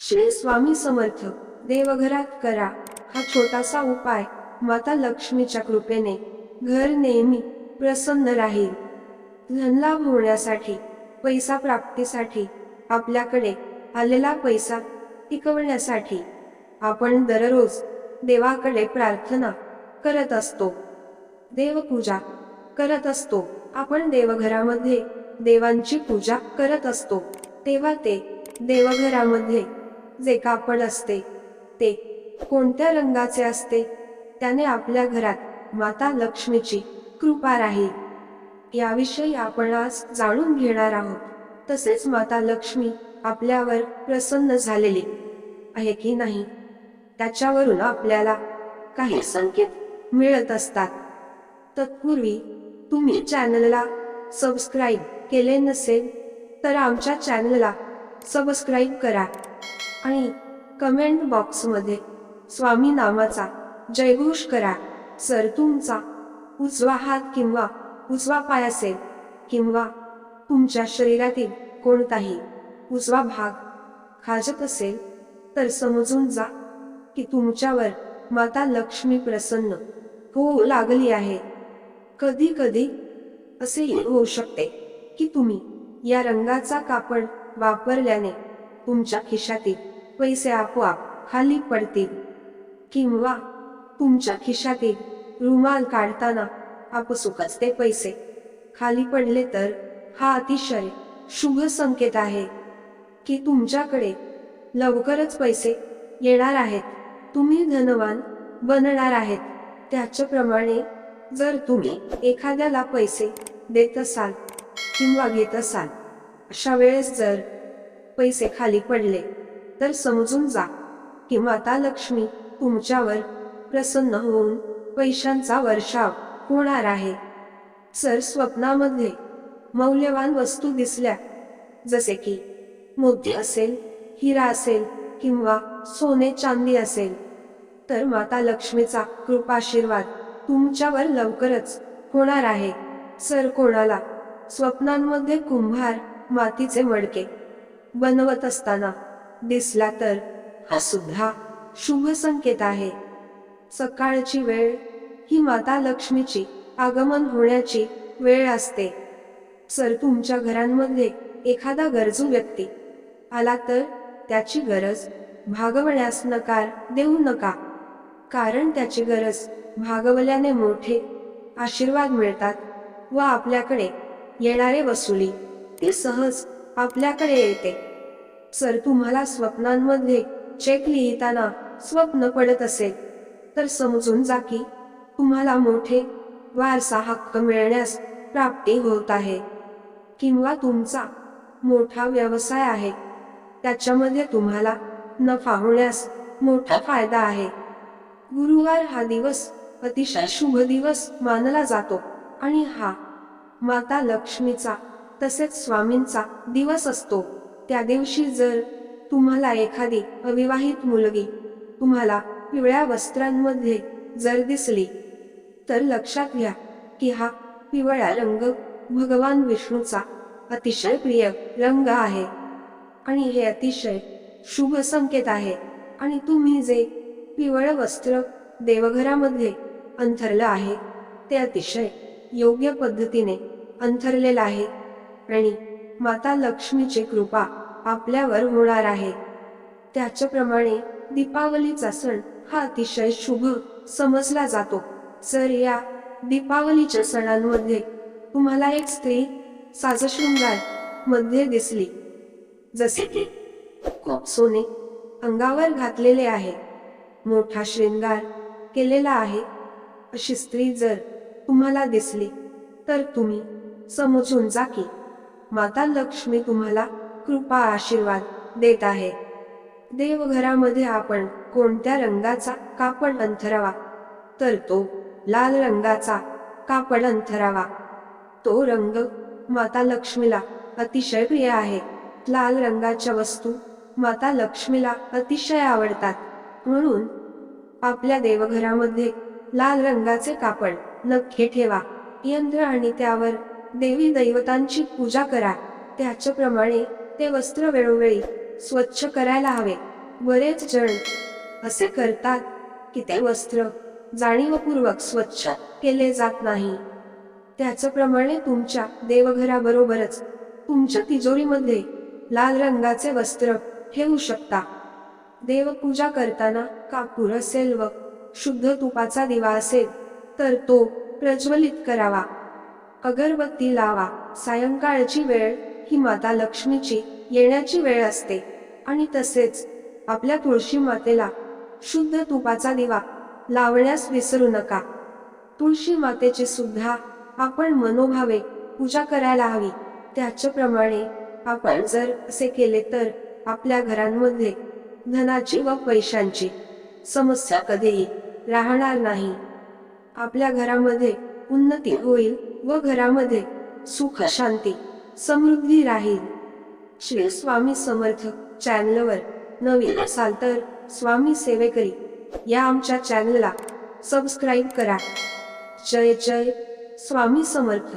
श्री स्वामी समर्थ देवघरात करा. हा छोटासा उपाय माता लक्ष्मीच्या कृपेने घर नेहमी प्रसन्न राहील. धनलाभ होण्यासाठी पैसा प्राप्तीसाठी आपल्याकडे आलेला पैसा टिकवण्यासाठी आपण दररोज देवाकडे प्रार्थना करत असतो. देवपूजा करत असतो. आपण देवघरामध्ये देवांची पूजा करत असतो. तेव्हा ते देवघरामध्ये जे कापड असते ते कोणत्या रंगाचे असते त्याने आपल्या घरात माता लक्ष्मीची कृपा राहील. याविषयी आपण आज जाणून घेणार आहोत. तसेच माता लक्ष्मी आपल्यावर प्रसन्न झालेली आहे की नाही त्याच्यावरून आपल्याला काही संकेत मिळत असतात. तत्पूर्वी तुम्ही चॅनलला सबस्क्राईब केले नसेल तर आमच्या चॅनलला सबस्क्राईब करा. आणि कमेंट बॉक्समध्ये स्वामी नामाचा जयघोष करा. सर तुमचा उजवा हात किंवा उजवा पाय असेल किंवा तुमच्या शरीरातील कोणताही उजवा भाग खाजत असेल तर समजून जा की तुमच्यावर माता लक्ष्मी प्रसन्न होऊ लागली आहे. कधी कधी असेही होऊ शकते की तुम्ही या रंगाचा कापड वापरल्याने तुमच्या खिशातील पैसे आपोआप खाली पडतील. किंवा तुमच्या खिशातील रुमाल काढताना आपसुकच ते पैसे खाली पडले तर हा अतिशय शुभ संकेत आहे की तुमच्याकडे लवकरच पैसे येणार आहेत. तुम्ही धनवान बनणार आहेत. त्याच्याप्रमाणे जर तुम्ही एखाद्याला पैसे देत असाल किंवा घेत असाल अशा वेळेस जर पैसे खाली पडले तर समजून जा. की माता लक्ष्मी तुमच्यावर प्रसन्न होऊन पैशांचा वर्षाव होणार आहे. सर स्वप्नामध्ये मौल्यवान वस्तू दिसल्या. जसे की मोती असेल हिरा असेल किंवा सोने चांदी असेल. तर माता लक्ष्मीचा कृपाशीर्वाद तुमच्यावर लवकरच होणार आहे. सर कोणाला स्वप्नांमध्ये कुंभार मातीचे मडके बनवत असताना दिसला तर हा सुद्धा शुभ संकेत आहे. सकाळची वेळ ही माता लक्ष्मीची आगमन होण्याची वेळ असते. सर तुमच्या घरांमध्ये एखादा गरजू व्यक्ती आला तर त्याची गरज भागवण्यास नकार देऊ नका. कारण त्याची गरज भागवल्याने मोठे आशीर्वाद मिळतात व आपल्याकडे येणारे वसुली ते सहज आपल्याकडे येते. सर तुम्हाला स्वप्नांमध्ये चेक लिहिताना स्वप्न पडत असेल तर समजून जा की तुम्हाला मोठे वारसा हक्क मिळण्यास प्राप्ती होत आहे. किंवा तुमचा मोठा व्यवसाय आहे त्याच्यामध्ये तुम्हाला नफा होण्यास मोठा फायदा आहे. गुरुवार हा दिवस अतिशय शुभ दिवस मानला जातो आणि हा माता लक्ष्मीचा तसेच स्वामींचा दिवस असतो. त्या दिवशी जर तुम्हाला एखादी अविवाहित मुलगी तुम्हाला पिवळ्या वस्त्रांमध्ये जर दिसली तर लक्षात घ्या की हा पिवळा रंग भगवान विष्णूचा अतिशय प्रिय रंग आहे. आणि हे अतिशय शुभ संकेत आहे. आणि तुम्ही जे पिवळं वस्त्र देवघरामध्ये अंथरलं आहे ते अतिशय योग्य पद्धतीने अंथरलेलं आहे. आणि माता लक्ष्मीची कृपा आपल्यावर होणार आहे. त्याच्याप्रमाणे दीपावलीचा सण हा अतिशय शुभ समजला जातो. जर या दीपावलीच्या सणांमध्ये तुम्हाला एक स्त्री साजशृंगारमध्ये दिसली. जसे की खूप सोने अंगावर घातलेले आहे. मोठा श्रृंगार केलेला आहे. अशी स्त्री जर तुम्हाला दिसली तर तुम्ही समजून जा की माता लक्ष्मी तुम्हाला कृपा आशीर्वाद देत आहे. देवघरामध्ये आपण कोणत्या रंगाचा कापड अंथरावा? तर तो लाल रंगाचा कापड अंथरावा. तो रंग माता लक्ष्मीला अतिशय प्रिय आहे. लाल रंगाच्या वस्तू माता लक्ष्मीला अतिशय आवडतात. म्हणून आपल्या देवघरामध्ये लाल रंगाचे कापड नक्की ठेवा. यंत्र आणि त्यावर देवी दैवतांची पूजा करा. त्याच्याप्रमाणे ते वस्त्र वेळोवेळी स्वच्छ करायला हवे. बरेच जण असे करतात की ते वस्त्र जाणीवपूर्वक स्वच्छ केले जात नाही. त्याचप्रमाणे तुमच्या देवघराबरोबरच तुमच्या तिजोरीमध्ये लाल रंगाचे वस्त्र ठेवू शकता. देवपूजा करताना कापूर असेल व शुद्ध तुपाचा दिवा असेल तर तो प्रज्वलित करावा. अगरबत्ती लावा. सायंकाळची वेळ ही माता लक्ष्मीची येण्याची वेळ असते. आणि तसेच आपल्या तुळशी मातेला शुद्ध तुपाचा दिवा लावण्यास विसरू नका. तुळशी मातेची सुद्धा आपण मनोभावे पूजा करायला हवी. त्याच्याप्रमाणे आपण जर असे केले तर आपल्या घरांमध्ये धनाची व पैशांची समस्या कधीही राहणार नाही. आपल्या घरामध्ये उन्नती होईल व घरामध्ये सुख शांती समृद्धी राहील. श्री स्वामी समर्थ चॅनलवर नवीन असाल तर स्वामी सेवेकरी या आमच्या चॅनलला सबस्क्राईब करा. जय जय स्वामी समर्थ.